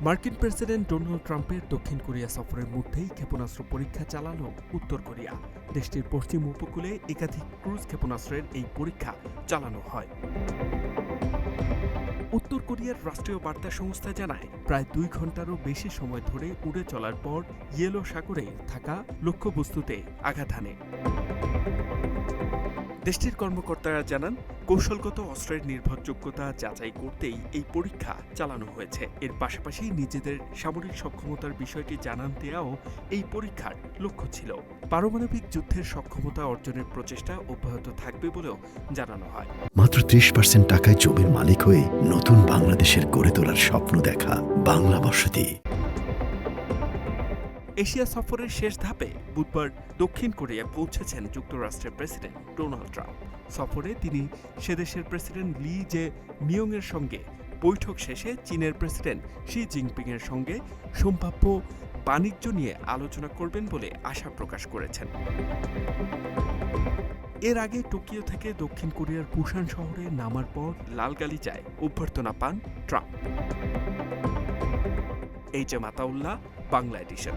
মার্কিন president Donald ট্রাম্পের দক্ষিণ কোরিয়া সফরের মধ্যেই ক্ষেপণাস্ত্র পরীক্ষা চালালো উত্তর কোরিয়া। দেশটির পশ্চিম উপকূলে একাধিক ক্রুজ ক্ষেপণাস্ত্রের এই পরীক্ষা চালানো হয়। উত্তর কোরিয়ার রাষ্ট্রীয় বার্তা সংস্থা জানায়, প্রায় দুই ঘন্টারও বেশি সময় ধরে উড়ে চলার পর ইয়েলো সাগরে থাকা লক্ষ্যবস্তুতে আঘাত হানে। দেশটির কর্মকর্তারা জানান, কৌশলগত অস্ত্রের নির্ভরযোগ্যতা যাচাই করতেই এই পরীক্ষা চালানো হয়েছে। এর পাশাপাশি নিজেদের সামরিক সক্ষমতার বিষয়টি জানান দেওয়াও এই পরীক্ষার লক্ষ্য ছিল। পারমাণবিক যুদ্ধের সক্ষমতা অর্জনের প্রচেষ্টা অব্যাহত থাকবে বলেও জানানো হয়। মাত্র ত্রিশ পার্সেন্ট টাকায় জমির মালিক হয়ে নতুন বাংলাদেশের গড়ে তোলার স্বপ্ন দেখা বাংলা বসতি এশিয়া সফরের শেষ ধাপে বুধবার দক্ষিণ কোরিয়া পৌঁছেছেন যুক্তরাষ্ট্রের প্রেসিডেন্ট ডোনাল্ড ট্রাম্প। সফরে তিনি সেদেশের প্রেসিডেন্ট লি জে মিয়ংয়ের সঙ্গে বৈঠক শেষে চীনের প্রেসিডেন্ট শি জিনপিংয়ের সঙ্গে সম্ভাব্য বাণিজ্য নিয়ে আলোচনা করবেন বলে আশা প্রকাশ করেছেন। এর আগে টোকিও থেকে দক্ষিণ কোরিয়ার পুসান শহরে নামার পর লাল গালিচায় অভ্যর্থনা পান ট্রাম্প। এই যে মাতাউল্লাহ বাংলা এডিশন